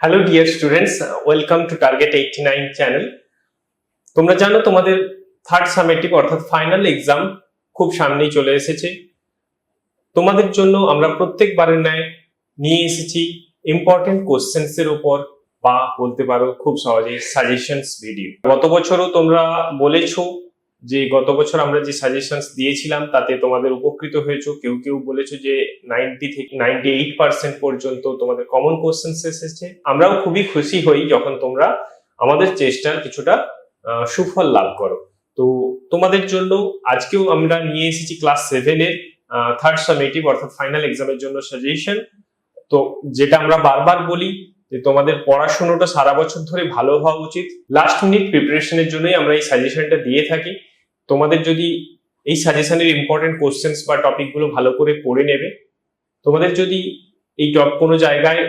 Hello dear students welcome to target eighty nine channel তোমরা জানো তোমাদের থার্ড সামেটিভ অর্থাৎ ফাইনাল এক্সাম খুব সামনেই চলে এসেছে। তোমাদের জন্য আমরা প্রত্যেকবারের ন্যায় নিয়ে এসেছি ইম্পর্টেন্ট কোশ্চেন্স এর উপর বা বলতে পারো খুব সহজেই সাজেশনস ভিডিও গত বছরও তোমরা বলেছ যে গত বছর আমরা যে সাজেশনস দিয়েছিলাম, তাতে তোমাদের উপকৃত হয়েছো। কেউ কেউ বলেছ যে নাইনটি থেকে নাইনটি এইট পার্সেন্ট পর্যন্ত তোমাদের কমন কোশ্চেন্স এসেছে। আমরাও খুবই খুশি হই যখন তোমরা আমাদের চেষ্টার কিছুটা সুফল লাভ করো। তো তোমাদের জন্য আজকেও আমরা নিয়ে এসেছি ক্লাস সেভেনের থার্ড সামেটিভ অর্থাৎ ফাইনাল এক্সামের জন্য সাজেশন তো যেটা আমরা বারবার বলি যে তোমাদের পড়াশোনাটা সারা বছর ধরে ভালো হওয়া উচিত। লাস্ট মিনিট প্রিপারেশনের জন্যই আমরা এই সাজেশনটা দিয়ে থাকি। তোমাদের যদি এই সাজেশনের ইম্পর্টেন্ট কোশ্চেন্স বা টপিকগুলো ভালো করে পড়ে নেবে, তোমাদের যদি এই টপ কোনো জায়গায়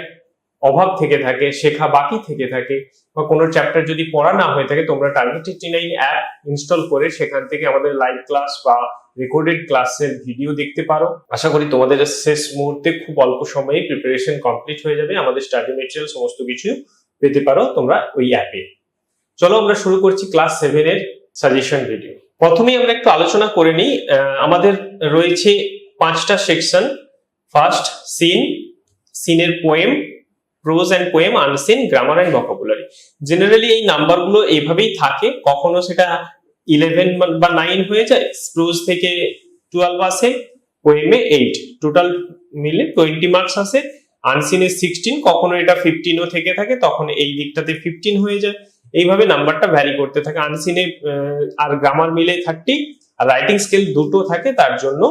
অভাব থেকে থাকে, শেখা বাকি থেকে থাকে, বা কোনো চ্যাপ্টার যদি পড়া না হয়ে থাকে, তোমরা target eighty nine app install করে সেখান থেকে আমাদের লাইভ ক্লাস বা রেকর্ডেড ক্লাসের ভিডিও দেখতে পারো। আশা করি তোমাদের শেষ মুহূর্তে খুব অল্প সময়ে প্রিপারেশন কমপ্লিট হয়ে যাবে, আমাদের স্টাডি মেটেরিয়াল সমস্ত কিছু পেতে পারো তোমরা ওই অ্যাপে চলো আমরা শুরু করছি ক্লাস সেভেনের সাজেশন ভিডিও প্রথমেই আমরা একটু আলোচনা করে নিই আমাদের রয়েছে পাঁচটা সেকশন ফার্স্ট সিন সিনের poem prose and poem unseen grammar and vocabulary generally এই নাম্বারগুলো এইভাবেই থাকে, কখনো সেটা ইলেভেন বা নাইন হয়ে যায় প্রোজ থেকে টুয়েলভ আসে পোয়েমে এইট টোটাল মিলে টোয়েন্টি মার্কস আসে আনসিনে সিক্সটিন কখনো এটা ফিফটিনও থেকে থাকে, তখন এই দিকটাতে ফিফটিন হয়ে যায়। এইভাবে নাম্বারটা ভ্যারি করতে থাকে। আনসিনে আর গ্রামার মিলে থার্টি আর রাইটিং স্কেল দুটো থাকে, তার জন্য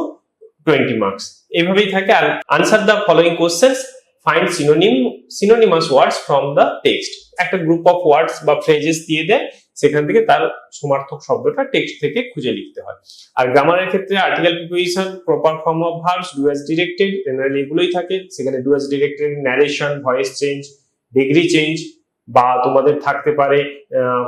টোয়েন্টি মার্কস এইভাবেই থাকে। আর answer the following questions find synonym synonymous words from the text একটা গ্রুপ অফ ওয়ার্ডস বা ফ্রেজেস দিয়ে দেয়, সেখান থেকে তার সমার্থক শব্দটা টেক্সট থেকে খুঁজে লিখতে হয়। আর গ্রামারের ক্ষেত্রে article preposition proper form of verbs do as directed generally এগুলোই থাকে। সেখানে do as directed narration voice change degree change বা তোমাদের থাকতে পারে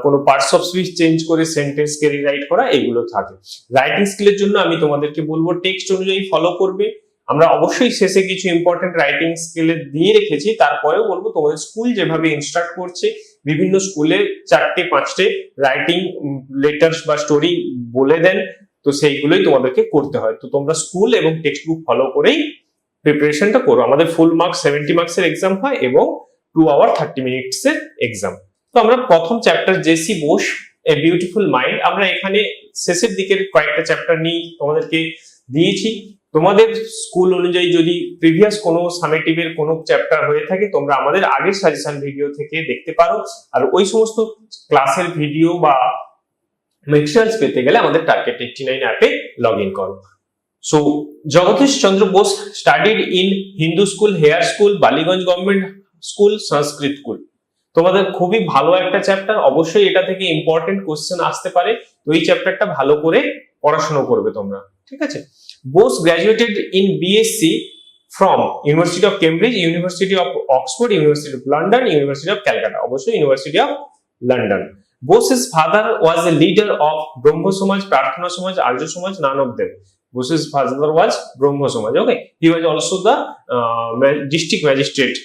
কোনো পার্টস অফ স্পিচ চেঞ্জ করে সেন্টেন্সকে রিরাইট করা, এগুলো থাকে। রাইটিং স্কিলের জন্য আমি তোমাদেরকে বলব টেক্সট অনুযায়ী ফলো করবে। আমরা অবশ্যই শেষে কিছু ইম্পর্টেন্ট রাইটিং স্কিলে দিয়ে রেখেছি, তারপরেও বলব তোমাদের স্কুল যেভাবে ইনস্ট্রাক্ট করছে, বিভিন্ন স্কুলে চারটে, পাঁচটে রাইটিং লেটার্স বা স্টোরি বলে দেন, তো সেইগুলোই তোমাদেরকে করতে হয়। তো তোমরা স্কুল এবং টেক্সট বুক ফলো করেই প্রিপারেশনটা করো। আমাদের ফুল মার্কস সেভেন্টি মার্কসের এক্সাম হয় এবং টু আওয়ার থার্টি মিনিটস এর এক্সাম তো আমরা প্রথম chapter J C Bose a beautiful mind আমরা এখানে শেষের দিকের কয়েকটা চ্যাপ্টার নিয়ে তোমাদেরকে দিয়েছি। তোমাদের স্কুল অনুযায়ী যদি প্রিভিয়াস কোনো সামেটিভের কোনো চ্যাপ্টার হয়ে থাকে, তোমরা আমাদের আগের সাজেশন ভিডিও থেকে দেখতে পারো। আর ওই সমস্ত ক্লাসের ভিডিও বা মেটেরিয়ালস পেতে গেলে আমাদের টার্গেট এইটটি নাইন অ্যাপে লগ ইন করো। So Jagadish Chandra Bose studied in Hindu school Hare school Ballygunge government school Sanskrit school. তোমাদের খুবই ভালো একটা চ্যাপ্টার অবশ্যই এটা থেকে ইম্পর্টেন্ট কোশ্চেন আসতে পারে। তো এই চ্যাপ্টারটা ভালো করে পড়াশোনা করবে তোমরা ঠিক আছে? Bose graduated in BSc from university of Cambridge university of Oxford university of London university of Calcutta অবশ্যই university of London Bose's father was a leader of Brahmo Samaj Prarthana Samaj Arya Samaj none of them Bose's father was Brahmo Samaj. Okay, he was also the uh, ma- district magistrate.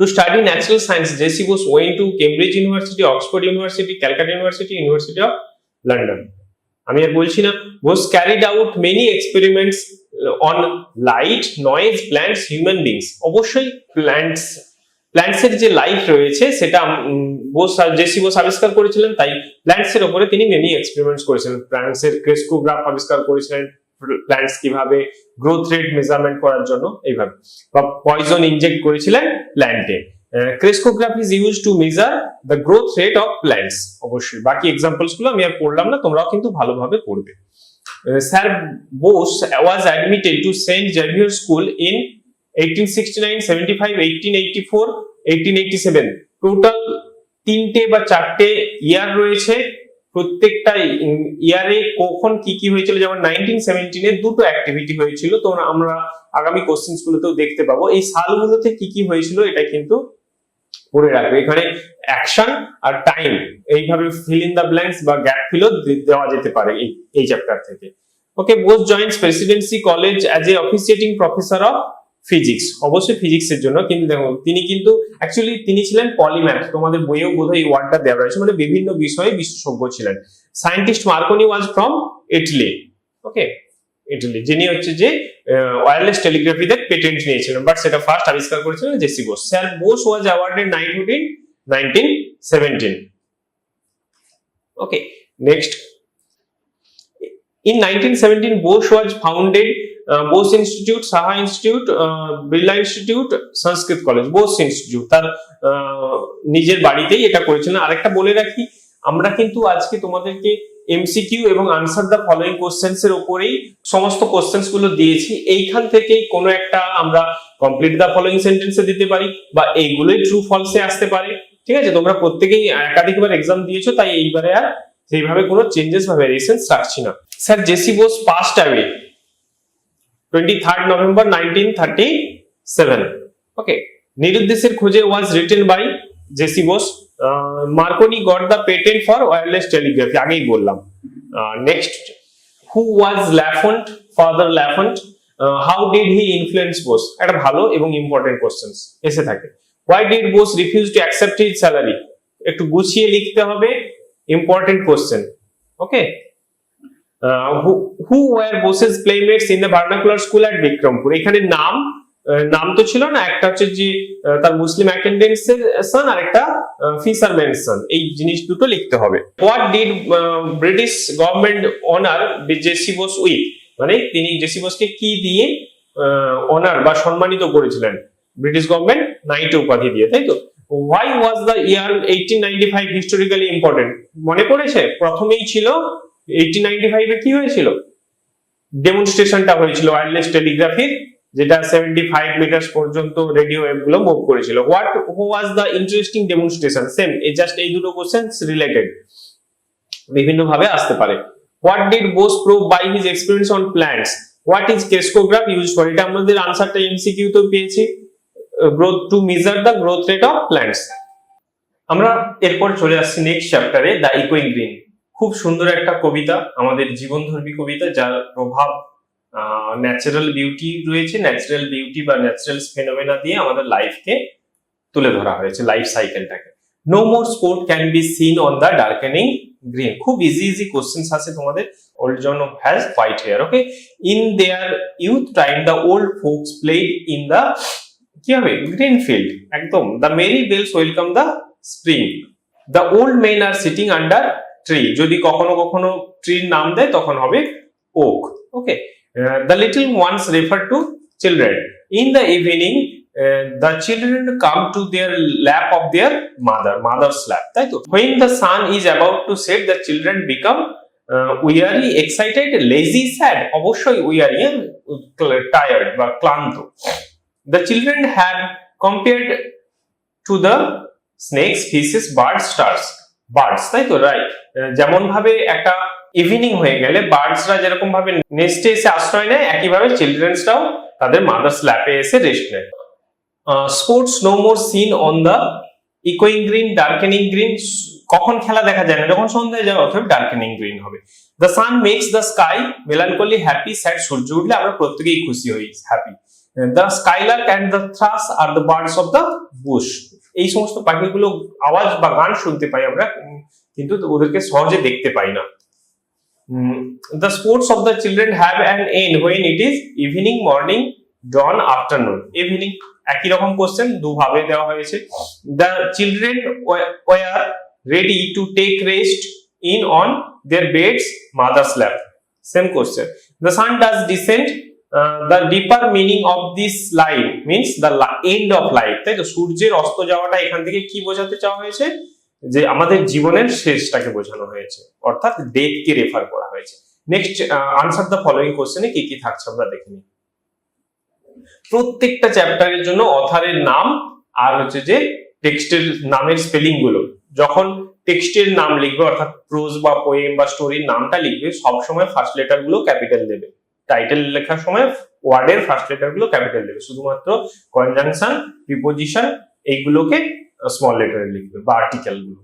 To study natural science, J.C. Bose went to Cambridge University, Oxford University, Calcutta University, University of London. আমি আর বলছি না Bose carried out many experiments on light noise plants human beings অবশ্যই plants প্ল্যান্টসের যে life রয়েছে সেটা Bose JC Bose আবিষ্কার করেছিলেন তাই প্ল্যান্টস এর উপরে তিনি মেনি এক্সপেরিমেন্টস করেছিলেন প্ল্যান্টস এর ক্রেস্কোগ্রাফ আবিষ্কার করেছিলেন প্ল্যান্টস কীভাবে গ্রোথ রেট মেজারমেন্ট করার জন্য এইভাবে। বা পয়জন ইনজেক্ট করেছিলেন প্ল্যান্টে crescograph is use to measure the growth rate of plants অবশ্যই। বাকি এক্সাম্পলসগুলো আমি আর পড়লাম না, তোমরাও কিন্তু ভালোভাবে পড়বে। Sir Bose was admitted to Saint Xavier school in 1869 75 1884 1887 total তিনটে বা চারটে ইয়ার রয়েছে প্রত্যেকটা ইয়ারে কখন কি কি হয়েছিল, যেমন নাইনটিন সেভেন্টিনে দুটো অ্যাক্টিভিটি হয়েছিল, তো আমরা আগামী কোশ্চেন্স গুলোতেও দেখতে পাবো। এই সালগুলোতে কি কি হয়েছিল, এটা কিন্তু পড়ে রাখবে। এখানে অ্যাকশন আর টাইম এইভাবে ফিল ইন দ্য ব্ল্যাঙ্কস বা গ্যাপ ফিলও দেওয়া যেতে পারে এই এই চ্যাপ্টার থেকে। Okay Bose joins Presidency College as a officiating professor of physics অবশ্যই ফিজিক্সের জন্য কিন্তু দেখো তিনি কিন্তু অ্যাকচুয়ালি তিনি ছিলেন পলিম্যাথ তোমাদের বইয়েও বোধহয় এই ওয়ার্ডটা দেওয়া রয়েছে মানে বিভিন্ন বিষয়ে বিশেষজ্ঞ ছিলেন। Scientist Marconi was from Italy okay Italy যিনি হচ্ছে যে ওয়্যারলেস টেলিগ্রাফিতে পেটেন্ট নিয়েছিলেন বাট সেটা ফার্স্ট আবিষ্কার করেছিলেন JC Bose sir Bose was awarded knighthood in nineteen seventeen okay next In 1917, Bose was founded uh, institute Saha institute Birla institute Sanskrit college Bose institute তার নিজের বাড়িতেই এটা করেছিলেন আরেকটা বলে রাখি আমরা কিন্তু আজকে তোমাদেরকে এমসিকিউ এবং আনসার দ্য ফলোয়িং কোশ্চেন্স এর উপরেই সমস্ত কোশ্চেন্সগুলো দিয়েছি। এইখান থেকেই কোনো একটা আমরা কমপ্লিট দ্য ফলোয়িং সেন্টেন্সে দিতে পারি বা এইগুলোই ট্রু ফলসে আসতে পারে। ঠিক আছে? তোমরা প্রত্যেকেই একাধিকবার এক্সাম দিয়েছ তাই এইবারে আর সেইভাবে কোনো চেঞ্জেস বা ভেরিয়েশন রাখছি না। Sir JC Bose passed away twenty third November nineteen thirty seven okay Niruddesher Khonje was written by JC Bose Marconi got the patent for wireless telegraphy আগেই বললাম। Next who was Lafont father Lafont how did he influence Bose একটা ভালো এবং important questions এসে থাকে। Why did Bose refuse to accept his salary একটু গুছিয়ে লিখতে হবে। Important question okay who were Bose's playmates in the vernacular school at Bikrampur এখানে নাম নাম তো ছিল না, একটা হচ্ছে যে তার মুসলিম অ্যাটেন্ডেন্স এর সন আর একটা ফিসারম্যান সন এই জিনিস দুটো লিখতে হবে। What did British government honour JC Bose with মানে তিনি জেসি বোসকে কি দিয়ে অনার বা সম্মানিত করেছিলেন? ব্রিটিশ গভর্নমেন্ট নাইট উপাধি দিয়ে, তাই তো? Why was the year eighteen ninety five historically important মনে পড়েছে? প্রথমেই ছিল এইটিন নাইনটি ফাইভে কি হয়েছিল? ডেমনস্ট্রেশনটা হয়েছিল ওয়্যারলেস টেলিগ্রাফির যেটা সেভেন্টি ফাইভ মিটার পর্যন্ত রেডিও ওয়েভগুলো মুভ করেছিল what was the interesting demonstration same just এই দুটো কোশ্চেন রিলেটেড বিভিন্ন ভাবে আসতে পারে। What did Bose prove by his experience on plants what is crescograph use for এটা আমাদের আনসারটা এমসিকিউ তো পেয়েছি। Growth to measure the growth rate of plants আমরা এরপর চলে আসছি নেক্সট চ্যাপ্টারে দ্য ইকোইং গ্রিন খুব সুন্দর একটা কবিতা, আমাদের জীবনধর্মী কবিতা, যার প্রভাব ন্যাচারাল বিউটি রয়েছে। ন্যাচারাল বিউটি বা ন্যাচারাল ফেনোমেনা দিয়ে আমাদের লাইফকে তুলে ধরা হয়েছে life সাইকেলটাকে no more sport can be seen on the darkening green খুব ইজি ইজি কোশ্চেন্স আছে তোমাদের। Old John has white hair okay in their youth time the old folks played in the কি হবে? গ্রিন ফিল্ড একদম। The merry bells welcome the spring the old men are sitting under tree যদি কখনো কখনো ট্রির নাম দেয় তখন হবে oak okay the little ones refer to children in the evening the children come to their lap of their mother mother's lap তাই তো? When the sun is about to set the children become weary excited lazy sad অবশ্যই weary tired বা ক্লান্ত। The children had compared to the snakes, fishes, birds, stars. Birds, তাই তো? Right যেমন ভাবে একটা ইভিনিং হয়ে গেলে বার্ডসরা যেরকম ভাবে নেস্টে এসে আশ্রয় নেয়, একইভাবে চিলড্রেন্সরাও তাদের মাদার্স ল্যাপে এসে রেস্ট নেয়। Sports no more seen on the ইকোয়িং green darkening green কখন খেলা দেখা যায় না, যখন সন্ধ্যায় যাবে অথবা ডার্কেনিং গ্রিন হবে। The sun makes the sky melancholy happy sad সূর্য উঠলে আমরা প্রত্যেকেই খুশি হই happy the skylark and the thrush R the birds of the bush এই সমস্ত পাখিগুলো আওয়াজ বা গান শুনতে পাই আমরা, কিন্তু ওদেরকে সহজে দেখতে পাই না। The sports of the children have an end when it is evening morning dawn afternoon evening একই রকম কোশ্চেন দুভাবে দেওয়া হয়েছে। The children were ready to take rest in on their beds mother's lap same question the sun does the deeper meaning of this life means the end of life তাই তো? সূর্যের অস্ত যাওয়াটা এখান থেকে কি বোঝাতে চাওয়া হয়েছে? যে আমাদের জীবনের শেষটাকে বোঝানো হয়েছে। অর্থাৎ ডেথকে রেফার করা হয়েছে। নেক্সট আনসার দ্য ফলোইং কোশ্চেনে কি কি থাকছে আমরা দেখে নিই। প্রত্যেকটা চ্যাপ্টারের জন্য অথারের নাম আর হচ্ছে যে টেক্সটের নামের স্পেলিংগুলো। যখন টেক্সটের নাম লিখবে, অর্থাৎ প্রোজ বা পোয়েম বা স্টোরির নামটা লিখবে, সবসময় ফার্স্ট লেটারগুলো ক্যাপিটাল দেবে। টাইটেল লেখার সময় ওয়ার্ডের ফার্স্ট লেটারগুলো ক্যাপিটাল দেবে। শুধুমাত্র কনজাংশন প্রিপোজিশন এইগুলোকে স্মল লেটারে লিখবে বা আর্টিকেলগুলো।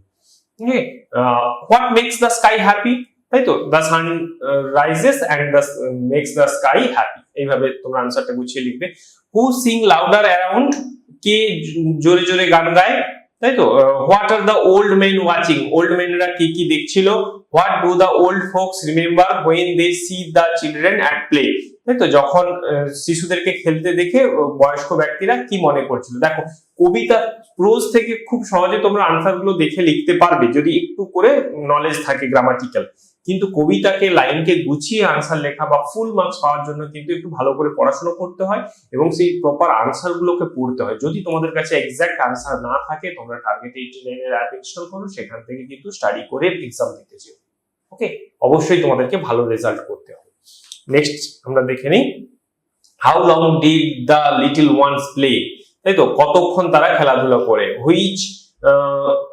What makes the sky happy তাই তো? The sun rises and the makes the sky happy এইভাবে তোমরা আনসারটা গুছিয়ে লিখবে। হু সিং লাউডার অ্যারাউন্ড কে জোরে জোরে গান গায়? তাই তো? What are the old men watching old মেনরা কি কি দেখছিল? What do the old folks remember when they see the children at play তাই তো? যখন শিশুদেরকে খেলতে দেখে বয়স্ক ব্যক্তিরা কি মনে করছিল? দেখো, কবিতা প্রোজ থেকে খুব সহজে তোমরা আনসারগুলো দেখে লিখতে পারবে, যদি একটু করে নলেজ থাকে গ্রামাটিক্যাল কিন্তু কবিতাকে লাইনকে গুছিয়ে আনসার লেখা বা ফুল মার্কস পাওয়ার জন্য কিন্তু একটু ভালো করে পড়াশোনা করতে হয় এবং সেই প্রপার আনসার গুলোকে পড়তে হয়। যদি তোমাদের কাছে এক্সাক্ট আনসার না থাকে, তোমরা টার্গেট এইটি নাইনের অ্যাপ ইনস্টল করো, সেখান থেকে কিন্তু স্টাডি করে এক্সাম দিতে চাও ওকে অবশ্যই তোমাদেরকে ভালো রেজাল্ট করতে হবে। নেক্সট আমরা দেখে নিই। How long did the little ones play তাই তো? কতক্ষণ তারা খেলাধুলা করে? Which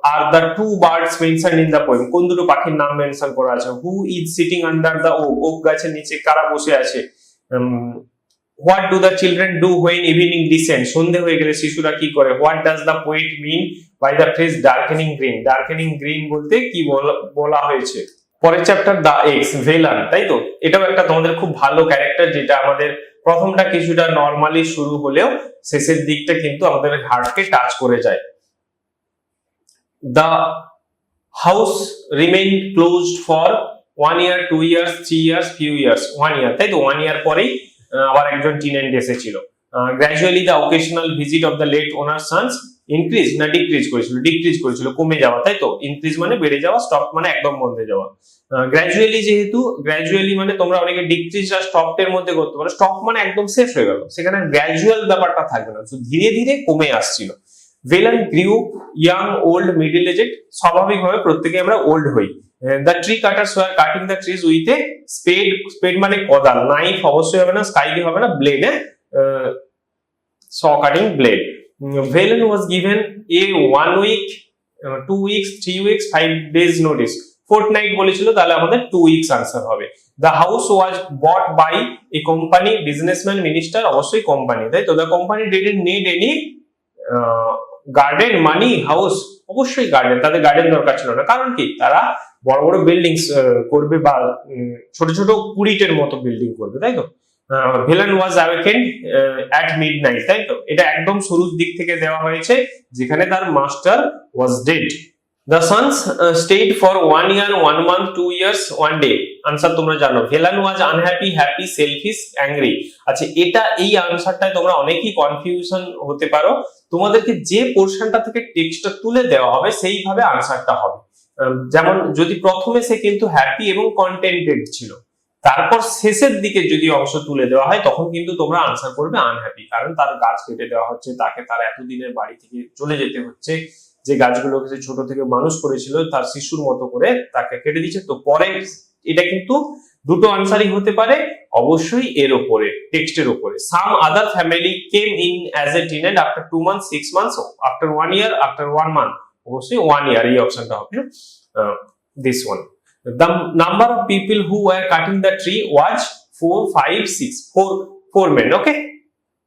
are the two birds mention in the poem কোন দুটো পাখির নাম মেনশন করা আছে? Who is sitting under the oak oak গাছের নিচে কারা বসে আছে? What do the children do when evening descent সন্ধে হয়ে গেলে শিশুরা কি করে? What does the poet mean by the phrase darkening green darkening green বলতে কি বলা- হয়েছে? পরের চ্যাপ্টার দা এক্স ভেলান তাই তো? এটাও একটা তোমাদের খুব ভালো ক্যারেক্টার যেটা আমাদের প্রথমটা কিছুটা নর্মালি শুরু হলেও শেষের দিকটা কিন্তু আমাদের হার্টকে টাচ করে যায়। The house remain closed for one year two years three years few years one year তাই তো? ওয়ান ইয়ার পরেই আবার একজন টিনেন্ট এসেছিল। Gradually the occasional visit of the late owner sons increase না ডিক্রিজ করেছিল ডিক্রিজ করেছিল, কমে যাওয়া, তাই তো? ইনক্রিজ মানে বেড়ে যাওয়া স্টপ মানে একদম বন্ধে যাওয়া। গ্র্যাজুয়ালি যেহেতু গ্র্যাজুয়ালি মানে তোমরা অনেকে ডিক্রিজ আর স্টপ মধ্যে করতে পারো স্টপ মানে একদম শেষ হয়ে গেল। সেখানে গ্র্যাজুয়াল ব্যাপারটা থাকবে না। ধীরে ধীরে কমে আসছিল। Velan grew young old middle aged স্বাভাবিকভাবে প্রত্যেকে আমরা ওল্ড হই। The tree cutters were cutting the trees with a spade spade মানে কদাল নাইফ অবশ্যই হবে না স্কাইলি হবে না blade saw cutting blade Velan was given a one week two weeks three weeks five days notice fortnight বলেছিল, তাহলে আমাদের টু উইকস আনসার হবে। The house was bought by a company businessman minister অবশ্যই কোম্পানি তাই তো? The company didn't need any garden money house অবশ্যই garden তাদের garden দরকার ছিল না। কারণ কি? তারা বড় বড় বিল্ডিংস করবে বা ছোট ছোট কুড়িটের মতো বিল্ডিং করবে, তাই তো? Velan was awakened at midnight তাই তো? এটা একদম শুরুর দিক থেকে দেওয়া হয়েছে, যেখানে তার master was dead the sons stayed for one year one month two years one day answer তোমরা জানো। Velan was unhappy happy selfish angry আচ্ছা এটা, এই আনসারটায় তোমরা অনেকেই কনফিউশন হতে পারো। তোমাদেরকে যে পোর্শনটা থেকে টেক্সটটা তুলে দেওয়া হবে, সেইভাবে আনসারটা হবে। যেমন, যদি প্রথমে সে কিন্তু হ্যাপি এবং কন্টেন্টেড ছিল, তারপর শেষের দিকে যদি অংশ তুলে দেওয়া হয়, তখন কিন্তু তোমরা আনসার করবে আনহ্যাপি কারণ তার গাছ কেটে দেওয়া হচ্ছে, তাকে তার এতদিনের বাড়ি থেকে চলে যেতে হচ্ছে। যে গাছগুলোকে সে ছোট থেকে মানুষ করেছিল তার শিশুর মতো করে তাকে কেটে দিচ্ছে তো পরে এটা কিন্তু দুটো আনসারই হতে পারে। অবশ্যই এর ওপরে টেক্সটের ওপরে। Some other family came in as a tenant after two month six months after one year after one month অবশ্যই ওয়ান ইয়ার এই অপশনটা হবে this one the number of people cutting the tree was four, five, six, four, four men. Okay,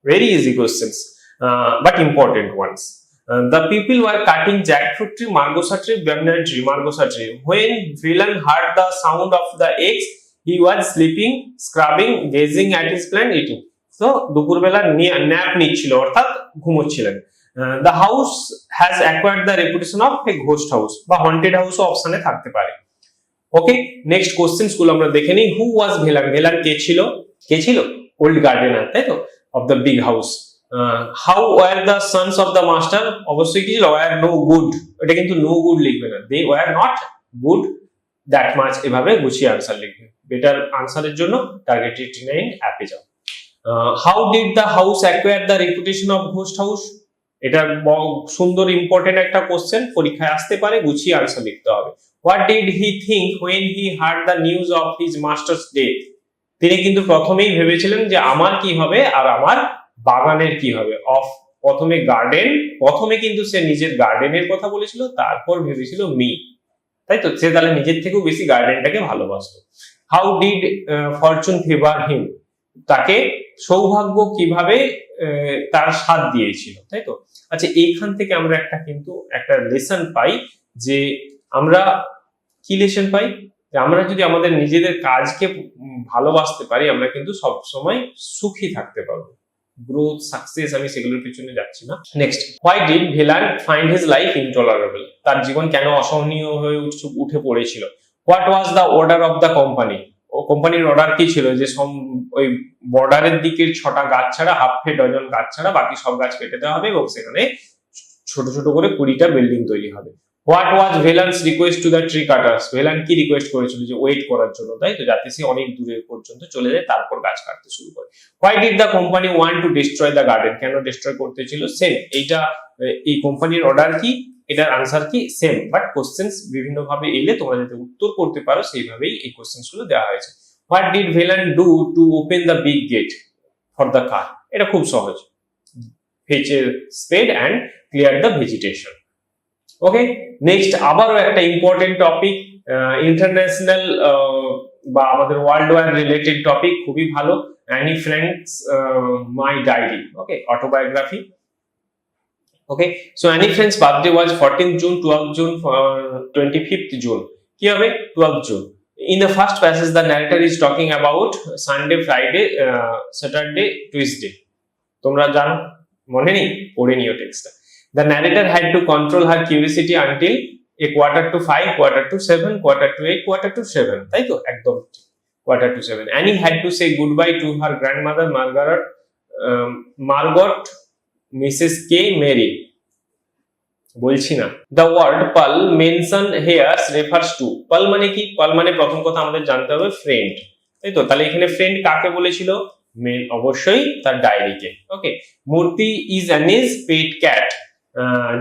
very easy questions, uh, but important ones. Uh, the people were cutting jackfruit tree, margosa tree, banyan tree, margosa tree. When villain heard the sound of the eggs, he was sleeping, scrubbing, gazing at his plant, eating. So দুপুরবেলা nap নিচ্ছিল অর্থাৎ ঘুমোচ্ছিলেন the house has acquired the reputation of a ghost house বা haunted হাউসও অপশনে থাকতে পারে okay next কোশ্চেন্সগুলো আমরা দেখে নিই হু ওয়াজ ভেলান ভেলান কে ছিল কে ছিল ওল্ড গার্ডেনার তাই তো of the big house how were the sons of the master অবশ্যই কি ছিল? ওয়ার নো গুড এটা কিন্তু নো গুড লিখবে না। They were not good that much এভাবে গুছিয়ে আনসার লিখবে। বেটার আনসারের জন্য টার্গেট এইটি নাইন অ্যাপে যাও। How did the house acquire the reputation of ghost house এটা সুন্দর ইম্পর্টেন্ট একটা কোশ্চেন পরীক্ষায় আসতে পারে, গুছিয়ে আনসার লিখতে হবে। What did he think when he heard the news of his master's death তিনি কিন্তু প্রথমেই ভেবেছিলেন যে আমার কি হবে আর আমার বাগানের কি হবে? অফ প্রথমে গার্ডেন প্রথমে কিন্তু সে নিজের গার্ডেনের কথা বলেছিল, তারপর ভেবেছিল মি তাই তো সে তাহলে নিজের থেকেও বেশি গার্ডেনটাকে ভালোবাসতো। How did fortune favour him তাকে সৌভাগ্য কীভাবে তার সাথ দিয়েছিল তাই তো আচ্ছা এইখান থেকে আমরা একটা কিন্তু একটা লেসন পাই যে আমরা কি লেসন পাই? যে আমরা যদি আমাদের নিজেদের কাজকে ভালোবাসতে পারি, আমরা কিন্তু সব সময় সুখী থাকতে পারব। গ্রোথ সাকসেস আমি সেগুলোর পিছনে যাচ্ছি না। Next why did Velan find his life intolerable তার জীবন কেন অসহনীয় হয়ে উঠে পড়েছিল? What was the order of the company ও কোম্পানির অর্ডার কি ছিল? যে সম- ওই বর্ডারের দিকের ছটা গাছ ছাড়া হাফ ফে ডজন গাছ ছাড়া বাকি সব গাছ কেটে দেওয়া হবে এবং সেখানে ছোট ছোট করে কুড়িটা বিল্ডিং তৈরি হবে। What was Velan's request to the tree cutters Velan কি রিকোয়েস্ট করেছিল? যে ওয়েট করার জন্য, তাই তো? যাতে সে অনেক দূরে পর্যন্ত চলে যায়, তারপর গাছ কাটতে শুরু করে। Why did the company want to destroy the garden কেন ডিস্ট্রয় করতে ছিল? সেম এইটা এই কোম্পানির অর্ডার কি? এটার আনসার কি? সেম বাট কোশ্চেন্স বিভিন্ন ভাবে এলে তোমরা যাতে উত্তর করতে পারো, সেইভাবেই এই কোশ্চেন্সগুলো দেওয়া হয়েছে। What did Velan do to open the big gate for the car এটা খুব সহজ। Fetch spade and clear the vegetation okay next আবারও একটা ইম্পর্টেন্ট টপিক ইন্টারন্যাশনাল বা আমাদের ওয়ার্ল্ড ওয়াইড রিলেটেড টপিক খুবই ভালো Anne Frank's my diary okay autobiography okay so Anne Frank's birthday was fourteen June twelve June twenty fifth June কি হবে? Twelve June in the first passage the narrator is talking about Sunday Friday Saturday Tuesday তোমরা জানো? মনে নেই? পড়ে নিও টেক্সটটা The narrator had to control her curiosity until a quarter to five, quarter to seven, quarter to eight, quarter to seven. তাই তো একদম quarter to seven. Annie had to say goodbye to her grandmother Margaret, um, Margot, Mrs. K. Mary. বলছি না the word pal mention here's refers to pal মানে কি পাল মানে প্রথম কথা আমাদের জানতে হবে ফ্রেন্ড তাই তো তাহলে এখানে ফ্রেন্ড কাকে বলেছিল মেন অবশ্যই তার ডায়েরিকে okay Moortje is Anne's pet cat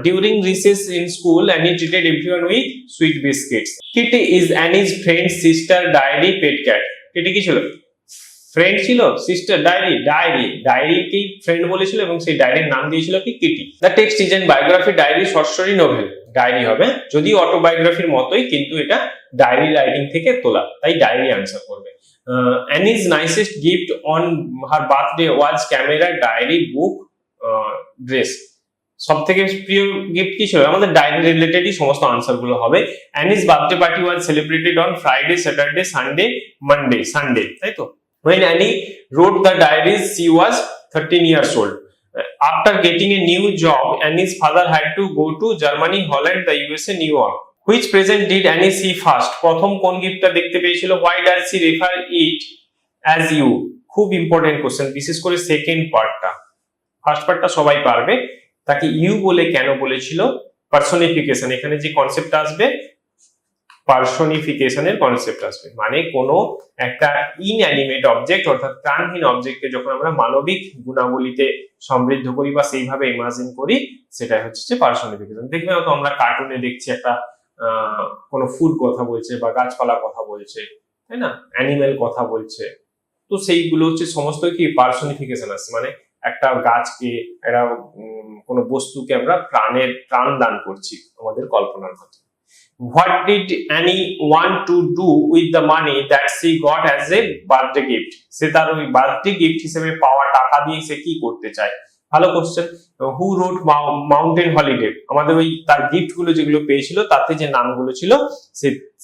during recess in school Anne treated everyone with sweet biscuits Kitty is Anne's friend sister diary pet cat Kitty কি ছিল? ফ্রেন্ড ছিল? সিস্টার ডায়েরি ডায়েরি ডায়েরিকেই friend বলেছিল এবং সেই ডায়েরির নাম দিয়েছিল কি? Kitty the text is an biography diary সরাসরি নোভেল ডায়েরি হবে যদি অটোবায়োগ্রাফির মতোই, কিন্তু এটা ডায়েরি রাইটিং থেকে তোলা। তাই ডায়েরি আনসার করবে। Anne's nicest gift on her birthday was camera diary book dress সব থেকে প্রিয় গিফট কি ছিল আমাদের ডায়েরি রিলেটেডই সমস্ত আনসারগুলো হবে Annie's birthday party was celebrated on Friday Saturday Sunday Monday Sunday তাই তো when Annie wrote the diaries she was 13 years old Uh, after getting a new job Annie's father had to go to Germany Holland the USA New York which present did Annie see first প্রথম কোন গিফটটা দেখতে পেয়েছিল why does she refer it as you খুব important question বিশেষ করে second পার্টটা first পার্টটা সবাই পারবে তাকে ইউ বলে কেন বলেছিল? পার্সনিফিকেশন এখানে যে কনসেপ্ট আসবে পার্সনিফিকেশনের কনসেপ্ট আসবে। মানে কোনো একটা ইনঅ্যানিমেট অবজেক্ট অর্থাৎ প্রাণহীন অবজেক্টকে যখন আমরা মানবিক গুণাবলীতে সমৃদ্ধ করি বা সেইভাবে ইমাজিন করি, সেটাই হচ্ছে যে পার্সনিফিকেশন দেখবে হয়তো আমরা কার্টুনে দেখছি একটা কোনো ফুড কথা বলছে বা গাছপালা কথা বলছে, তাই না? অ্যানিমেল কথা বলছে। তো সেইগুলো হচ্ছে সমস্ত কি? পার্সনিফিকেশন আসছে। মানে একটা গাছকে, একটা কোনো বস্তুকে আমরা প্রাণের প্রাণ দান করছি আমাদের কল্পনার মধ্যে। What did Annie want to do with the money that she got as a birthday gift সে তার ওই বার্থডে গিফট হিসেবে পাওয়া টাকা দিয়ে সে কি করতে চায়? ভালো question who wrote mountain holiday আমাদের ওই তার গিফটগুলো যেগুলো পেয়েছিল, তাতে যে নামগুলো ছিল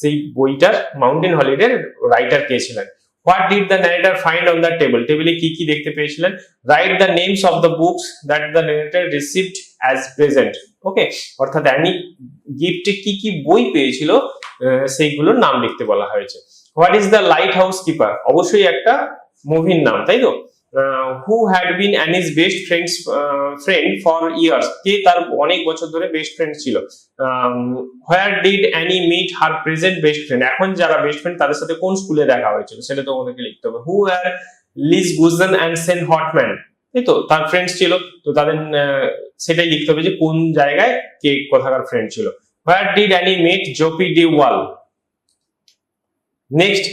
সেই বইটার মাউন্টেন হলিডের রাইটার কে ছিলেন। What did the narrator find on the table টেবিলে কি কি দেখতে পেয়েছিলেন? Write the names of the books that the narrator received as present okay অর্থাৎ অ্যানি গিফটে কি কি বই পেয়েছিল সেইগুলোর নাম লিখতে বলা হয়েছে। What is the lighthouse keeper অবশ্যই একটা মুভির নাম, তাই তো? Who had been Annie's best friends friend for years কে তার অনেক বছর ধরে বেস্ট ফ্রেন্ড ছিল। Where did Annie meet her present best friend এখন যারা বেস্ট ফ্রেন্ড তাদের সাথে কোন স্কুলে দেখা হয়েছিল? সেটা তো আমাদেরকে লিখতে হবে। Who are Liz Gujen and Sen Hotman এই তো, তার ফ্রেন্ডস ছিল। তো তাদের সেটাই লিখতে হবে যে কোন জায়গায় কে কোথাকার ফ্রেন্ড ছিল। Where did Annie meet Jopi de Wal next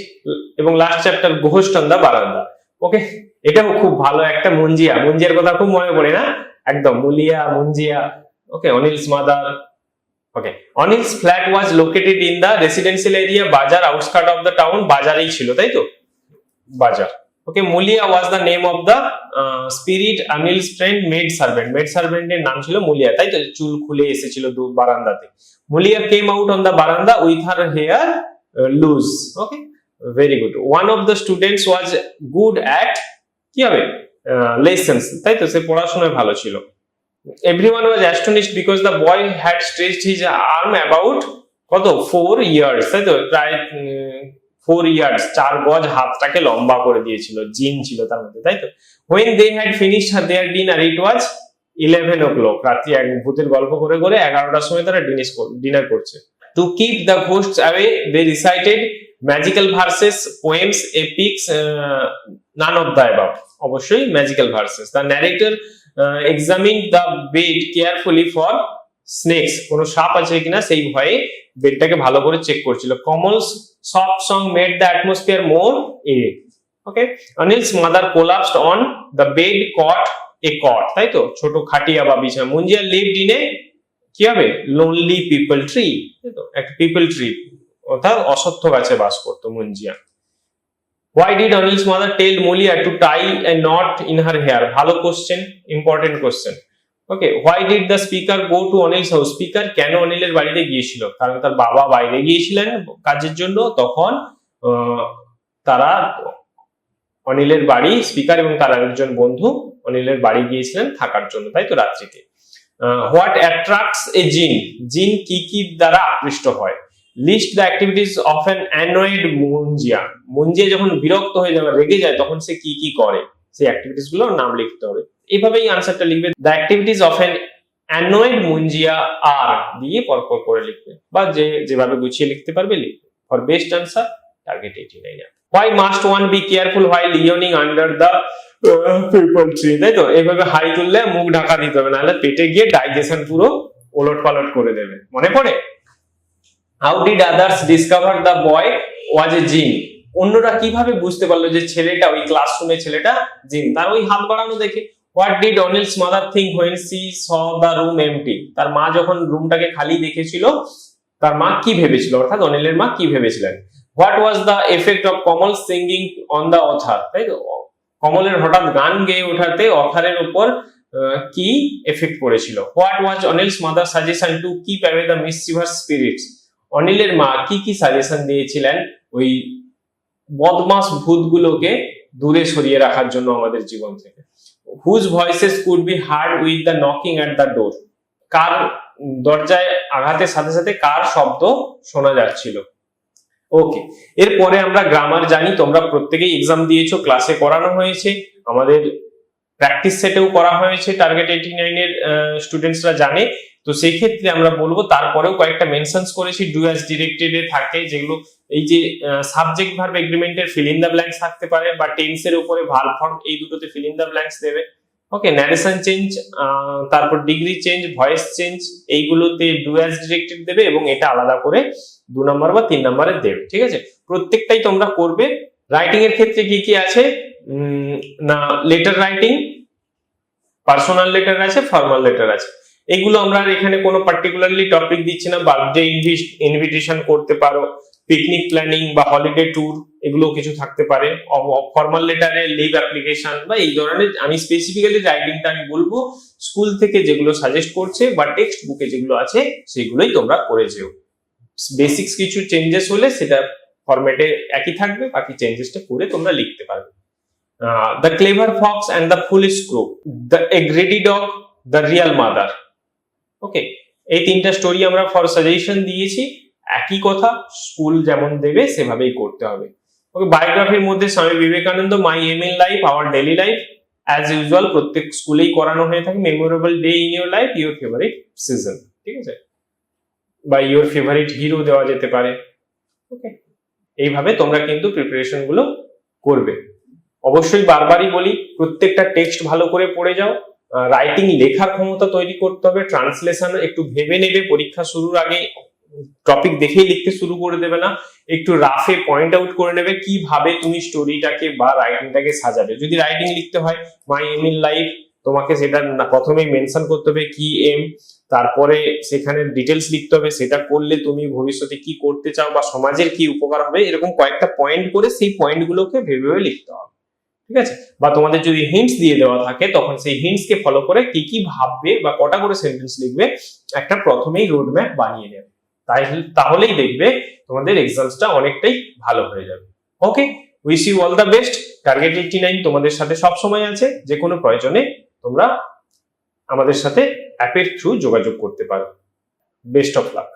এবং লাস্ট চ্যাপ্টার গোহস্টন্দা বারান্দা ওকে এটাও খুব ভালো একটা মঞ্জিয়া। মঞ্জিয়ার কথা খুব মনে পড়ে না? একদম, Mulia, Manjia. Okay Anil's mother. Okay Anil's flat was located in the residential area bazaar outskirt of the town বাজারেই ছিল, তাই তো? বাজার okay Muliya was the name of the spirit Anil's friend maid servant maid সার্ভেন্টের নাম ছিল মুলিয়া, তাই তো? চুল খুলে এসেছিল দু বারান্দাতে। Muliya came out on the veranda with her hair loose okay very good one of the students was good at কি হবে? লেসেন্স তাই তো? সে পড়াশোনায় ভালো ছিল। Everyone was astonished because the boy had stretched his arm about কত? Four years তাই তো? প্রায় ফোর ইয়ার্স চার গজ হাতটাকে লম্বা করে দিয়েছিল। জিন ছিল তার মধ্যে, তাই তো? When they had finish their dinner it was eleven o'clock রাত্রি এক ভূতের গল্প করে করে এগারোটার সময় তারা ডিনিস ডিনার করছে। To keep the ghost away they recited magical verses poems epics none of the above অবশ্যই magical verses the narrator examine the bed carefully for snakes কোনো সাপ আছে কিনা সেই ভয়ে বেডটাকে ভালো করে চেক করছিল। Kamal's soft song made the atmosphere more a okay Anil's mother collapsed on the bed cot a cot তাই তো? ছোট খাটিয়া বা বিছানা। মুঞ্জিয়া লিভড ইন এ কি হবে? লোনলি পিপল ট্রি একটা পিপল ট্রি অর্থাৎ অসত্য গাছে বাস করতো Munjia. Why did Anil's mother tell Muliya to tie a knot in her hair ভালো question important question okay why did the speaker go to Anil's house speaker কেন অনিলের বাড়িতে গিয়েছিল? কারণ তার বাবা বাইরে গিয়েছিলেন কাজের জন্য, তখন তারা অনিলের বাড়ি স্পিকার এবং তার একজন বন্ধু অনিলের বাড়ি গিয়েছিলেন থাকার জন্য, তাই তো রাত্রিতে। হোয়াট অ্যাট্রাক্টস এ জিন জিন কি কি দ্বারা আকৃষ্ট হয়? List the activities of an annoyed Munjia Munjia যখন বিরক্ত হয়ে যাবে রেগে যায়, তখন সে কি কি করে? সেই অ্যাক্টিভিটিসগুলোর নাম লিখতে হবে। এইভাবেই আনসারটা লিখবে। The activities of an annoyed Munjia আর দিয়ে পরপর করে লিখবে। বা যে যেভাবে গুছিয়ে লিখতে পারবে, লিখবে। For best answer target eighty nine why must one be careful why leaning under the peepal tree তাই তো? এইভাবে হাই তুললে মুখ ঢাকা দিতে হবে, নাহলে পেটে গিয়ে ডাইজেশন পুরো ওলট পালট করে দেবে। মনে পড়ে? How did others discover the boy was a jinn অন্যরা কীভাবে বুঝতে পারল যে ছেলেটা, ওই ক্লাসরুমে ছেলেটা জিন তার ওই হাত বাড়ানো দেখে। What did Anil's mother think when she saw the room empty তার মা যখন রুমটাকে খালি দেখেছিল, তার মা কি ভেবেছিল? অর্থাৎ অনিলের মা কি ভেবেছিলেন? What was the effect of Kamal singing on the author তাই তো? কমলের হঠাৎ গান গেয়ে ওঠাতে অথারের উপর কি এফেক্ট পড়েছিল? What was Anil's mother suggestion to keep away the mischievous spirits অনিলের মা কি কি সাজেশন দিয়েছিলেন ওই বদমাস ভূতগুলোকে দূরে সরিয়ে রাখার জন্য আমাদের জীবন থেকে? Whose voices could be heard with the knocking at the door কার দরজায় আঘাতের সাথে সাথে কার শব্দ শোনা যাচ্ছিল? ওকে এরপরে আমরা গ্রামার জানি, তোমরা প্রত্যেকেই এক্সাম দিয়েছ ক্লাসে করানো হয়েছে। আমাদের প্র্যাকটিস সেটেও করা হয়েছে টার্গেট এইটি নাইনের স্টুডেন্টসরা জানে। তো সেই ক্ষেত্রে আমরা বলব, তারপরেও কয়েকটা মেনশনস করেছি ডু অ্যাজ ডিরেক্টেড থাকে, যেগুলো এই যে সাবজেক্ট ভার্ব এগ্রিমেন্টের ফিল ইন দ্য ব্ল্যাঙ্কস থাকতে পারে, বা টেন্সের উপরে ভার্ব ফর্ম এই দুটোতে ফিল ইন দ্য ব্ল্যাঙ্কস দেবে। ওকে ন্যারেশন চেঞ্জ তারপর ডিগ্রি চেঞ্জ ভয়েস চেঞ্জ এইগুলোতে ডু অ্যাজ ডিরেক্টেড দেবে এবং এটা আলাদা করে দু নম্বর বা তিন নম্বরে দেবে, ঠিক আছে? প্রত্যেকটাই তোমরা করবে। রাইটিং এর ক্ষেত্রে কি কি আছে? না লেটার রাইটিং পার্সোনাল লেটার আছে ফর্মাল লেটার আছে। এগুলো আমরা এখানে কোনো পার্টিকুলারলি টপিক দিচ্ছি না। বার্থডে ইনভিটেশন করতে পারো পিকনিক প্ল্যানিং বা হলিডে ট্যুর এগুলো কিছু থাকতে পারে। ফর্মাল লেটারে লিভ অ্যাপ্লিকেশন বা এই ধরনের, আমি স্পেসিফিক্যালি রাইটিংটা আমি বলব স্কুল থেকে যেগুলো সাজেস্ট করছে বা টেক্সট বুকে যেগুলো আছে সেগুলোই তোমরা করে যেও বেসিক্স কিছু চেঞ্জেস হলে সেটা ফরম্যাটে একই থাকবে, বাকি চেঞ্জেসটা করে তোমরা লিখতে পারবে। The clever fox and the foolish crow the a greedy dog the real mother okay এই তিনটা স্টোরি আমরা ফর সাজেশন দিয়েছি। একই কথা স্কুল যেমন দেবে, সেভাবেই করতে হবে। ওকে বায়োগ্রাফির মধ্যে Swami Vivekananda my aim in life our daily life as usual প্রত্যেক স্কুলেই করানো হয়ে থাকে। Memorable day in your life your favourite season ঠিক আছে? বা ইউর ফেভারিট হিরো দেওয়া যেতে পারে। ওকে এইভাবে তোমরা কিন্তু প্রিপারেশনগুলো করবে। অবশ্যই বারবারই বলি প্রত্যেকটা টেক্সট ভালো করে পড়ে যাও। রাইটিং লেখার ক্ষমতা তৈরি করতে হবে। ট্রান্সলেশন একটু ভেবে নেবে। পরীক্ষা শুরুর আগে টপিক দেখেই লিখতে শুরু করে দেবে না। একটু রাফে পয়েন্ট আউট করে নেবে কীভাবে তুমি স্টোরিটাকে বা রাইটিংটাকে সাজাবে। যদি রাইটিং লিখতে হয় মাই এম ইন লাইফ তোমাকে সেটা প্রথমেই মেনশন করতে হবে কি এম তারপরে সেখানে ডিটেলস লিখতে হবে, সেটা করলে তুমি ভবিষ্যতে কি করতে চাও বা সমাজের কি উপকার হবে, এরকম কয়েকটা পয়েন্ট করে সেই পয়েন্টগুলোকে ভেবে ভেবে লিখতে হবে। ঠিক আছে? বা তোমাদের যদি হিন্টস দিয়ে দেওয়া থাকে, তখন সেই হিন্টস কে ফলো করে কি কি ভাববে বা কটা করে সেন্টেন্স লিখবে, একটা প্রথমেই রোড ম্যাপ বানিয়ে নেবে। তাই, তাহলেই দেখবে তোমাদের এক্সামসটা অনেকটাই ভালো হয়ে যাবে। Okay wish you all the best target eighty nine তোমাদের সাথে সবসময় আছে যে কোনো প্রয়োজনে তোমরা আমাদের সাথে অ্যাপের থ্রু যোগাযোগ করতে পারো। Best of luck